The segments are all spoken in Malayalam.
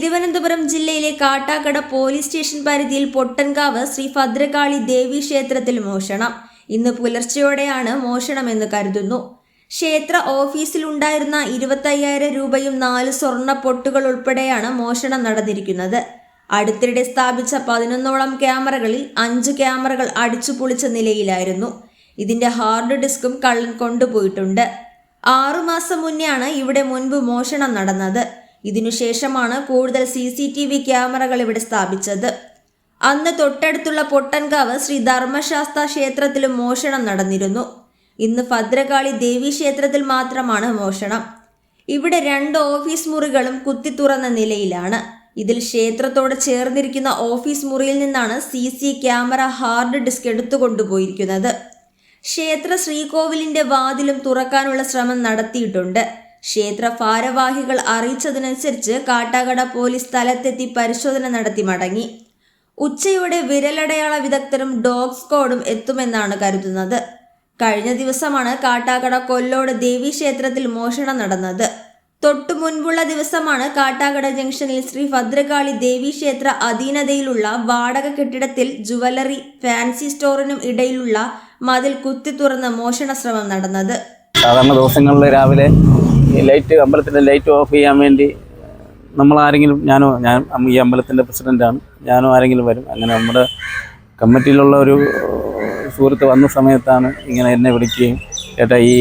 തിരുവനന്തപുരം ജില്ലയിലെ കാട്ടാക്കട പോലീസ് സ്റ്റേഷൻ പരിധിയിൽ പൊട്ടൻകാവ് ശ്രീ ഭദ്രകാളി ദേവി ക്ഷേത്രത്തിൽ മോഷണം. ഇന്ന് പുലർച്ചെയോടെയാണ് മോഷണമെന്ന് കരുതുന്നു. ക്ഷേത്ര ഓഫീസിൽ ഉണ്ടായിരുന്ന ഇരുപത്തയ്യായിരം രൂപയും നാല് സ്വർണ പൊട്ടുകൾ ഉൾപ്പെടെയാണ് മോഷണം നടന്നിരിക്കുന്നത്. അടുത്തിടെ സ്ഥാപിച്ച പതിനൊന്നോളം ക്യാമറകളിൽ അഞ്ച് ക്യാമറകൾ അടിച്ചു പൊളിച്ച നിലയിലായിരുന്നു. ഇതിന്റെ ഹാർഡ് ഡിസ്കും കള്ളൻ കൊണ്ടുപോയിട്ടുണ്ട്. ആറുമാസം മുന്നെയാണ് ഇവിടെ മുൻപ് മോഷണം നടന്നത്. ഇതിനുശേഷമാണ് കൂടുതൽ സി സി ടി വി ക്യാമറകൾ ഇവിടെ സ്ഥാപിച്ചത്. അന്ന് തൊട്ടടുത്തുള്ള പൊട്ടൻകാവ് ശ്രീ ധർമ്മശാസ്ത്ര ക്ഷേത്രത്തിലും മോഷണം നടന്നിരുന്നു. ഇന്ന് ഭദ്രകാളി ദേവി ക്ഷേത്രത്തിൽ മാത്രമാണ് മോഷണം. ഇവിടെ രണ്ട് ഓഫീസ് മുറികളും കുത്തി തുറന്ന നിലയിലാണ്. ഇതിൽ ക്ഷേത്രത്തോട് ചേർന്നിരിക്കുന്ന ഓഫീസ് മുറിയിൽ നിന്നാണ് C C camera hard disk എടുത്തുകൊണ്ടുപോയിരിക്കുന്നത്. ക്ഷേത്ര ശ്രീകോവിലിന്റെ വാതിലും തുറക്കാനുള്ള ശ്രമം നടത്തിയിട്ടുണ്ട്. ക്ഷേത്ര ഭാരവാഹികൾ അറിയിച്ചതിനനുസരിച്ച് കാട്ടാക്കട പോലീസ് സ്ഥലത്തെത്തി പരിശോധന നടത്തി മടങ്ങി. ഉച്ചയോടെ വിരലടയാള വിദഗ്ധരും ഡോഗ് സ്ക്വാഡും എത്തുമെന്നാണ് കരുതുന്നത്. കഴിഞ്ഞ ദിവസമാണ് കാട്ടാക്കട കൊല്ലോട് ദേവി ക്ഷേത്രത്തിൽ മോഷണം നടന്നത്. തൊട്ടു മുൻപുള്ള ദിവസമാണ് കാട്ടാക്കട ജംഗ്ഷനിൽ ശ്രീ ഭദ്രകാളി ദേവി ക്ഷേത്ര അധീനതയിലുള്ള വാടക കെട്ടിടത്തിൽ ജുവലറി ഫാൻസി സ്റ്റോറിനും ഇടയിലുള്ള മതിൽ കുത്തി തുറന്ന് മോഷണ ശ്രമം നടന്നത്. സാധാരണ ദിവസങ്ങളിൽ രാവിലെ ഈ ലൈറ്റ് അമ്പലത്തിന്റെ ലൈറ്റ് ഓഫ് ചെയ്യാൻ വേണ്ടി നമ്മൾ ആരെങ്കിലും ഞാനോ ഞാൻ ഈ അമ്പലത്തിന്റെ പ്രസിഡന്റാണ് ഞാനോ ആരെങ്കിലും വരും. അങ്ങനെ നമ്മുടെ കമ്മിറ്റിയിലുള്ള ഒരു സുഹൃത്ത് വന്ന സമയത്താണ് ഇങ്ങനെ എന്നെ വിളിക്കുകയും ചേട്ടാ ഈ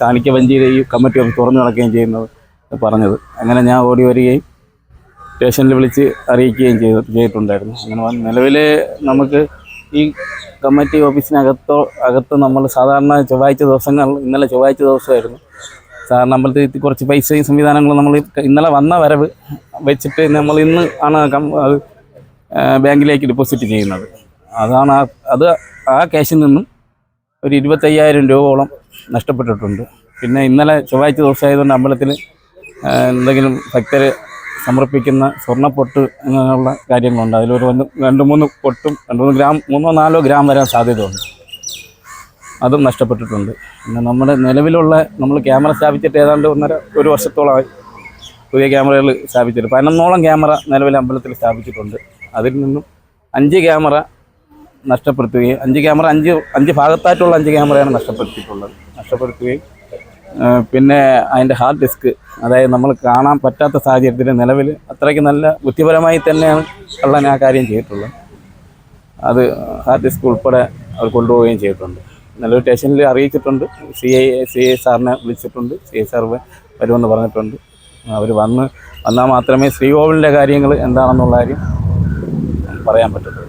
കാണിക്ക വഞ്ചിയിലെ ഈ കമ്മിറ്റി ഓഫീസ് തുറന്നു നടക്കുകയും ചെയ്യുന്നത് പറഞ്ഞത്. അങ്ങനെ ഞാൻ ഓടി വരികയും സ്റ്റേഷനിൽ വിളിച്ച് അറിയിക്കുകയും ചെയ്തു ചെയ്തിട്ടുണ്ടായിരുന്നു. അങ്ങനെ നിലവിൽ നമുക്ക് ഈ കമ്മിറ്റി ഓഫീസിനകത്തോ അകത്ത് നമ്മൾ സാധാരണ ചൊവ്വാഴ്ച ദിവസങ്ങൾ ഇന്നലെ ചൊവ്വാഴ്ച ദിവസമായിരുന്നു. സാധാരണ അമ്പലത്തിൽ കുറച്ച് പൈസയും സംവിധാനങ്ങളും നമ്മൾ ഇന്നലെ വന്ന വരവ് വെച്ചിട്ട് നമ്മൾ ഇന്ന് ആണ് ബാങ്കിലേക്ക് ഡിപ്പോസിറ്റ് ചെയ്യുന്നത്. അതാണ് ആ അത് ആ ക്യാഷിൽ നിന്നും ഒരു ഇരുപത്തയ്യായിരം രൂപയോളം നഷ്ടപ്പെട്ടിട്ടുണ്ട്. പിന്നെ ഇന്നലെ ചൊവ്വാഴ്ച ദിവസമായതുകൊണ്ട് അമ്പലത്തിൽ എന്തെങ്കിലും ഭക്തർ സമർപ്പിക്കുന്ന സ്വർണപ്പൊട്ട് അങ്ങനെയുള്ള കാര്യങ്ങളുണ്ട്. അതിലൊരു രണ്ട് മൂന്ന് പൊട്ടും രണ്ട് മൂന്ന് ഗ്രാം മൂന്നോ നാലോ ഗ്രാം വരാൻ സാധ്യതയുണ്ട്. അതും നഷ്ടപ്പെട്ടിട്ടുണ്ട്. പിന്നെ നമ്മുടെ നിലവിലുള്ള നമ്മൾ ക്യാമറ സ്ഥാപിച്ചിട്ട് ഏതാണ്ട് ഒന്നര ഒരു വർഷത്തോളമായി പുതിയ ക്യാമറകൾ സ്ഥാപിച്ചിട്ട് പതിനൊന്നോളം ക്യാമറ നിലവിൽ അമ്പലത്തിൽ സ്ഥാപിച്ചിട്ടുണ്ട്. അതിൽ നിന്നും അഞ്ച് ക്യാമറ നഷ്ടപ്പെടുത്തുകയും അഞ്ച് ക്യാമറ അഞ്ച് അഞ്ച് ഭാഗത്തായിട്ടുള്ള അഞ്ച് ക്യാമറയാണ് നഷ്ടപ്പെടുത്തിയിട്ടുള്ളത്. നഷ്ടപ്പെടുത്തുകയും പിന്നെ അതിന്റെ ഹാർഡ് ഡിസ്ക് അതായത് നമ്മൾ കാണാൻ പറ്റാത്ത സാഹചര്യത്തിൽ നിലവിൽ അത്രയ്ക്ക് നല്ല ബുദ്ധിപരമായി തന്നെയാണ് കള്ളൻ ആ കാര്യം ചെയ്തിട്ടുള്ളത്. അത് ഹാർഡ് ഡിസ്ക് ഉൾപ്പെടെ അവർ കൊണ്ടുപോവുകയും ചെയ്തിട്ടുണ്ട്. നിലവിൽ സ്റ്റേഷനിൽ അറിയിച്ചിട്ടുണ്ട്. സി ഐ സി ഐ സാറിനെ വിളിച്ചിട്ടുണ്ട്. സി ഐ സാർ വരുമെന്ന് പറഞ്ഞിട്ടുണ്ട്. അവർ വന്ന് വന്നാൽ മാത്രമേ ശ്രീകോവിലിന്റെ കാര്യങ്ങൾ എന്താണെന്നുള്ള കാര്യം പറയാൻ പറ്റത്തുള്ളൂ.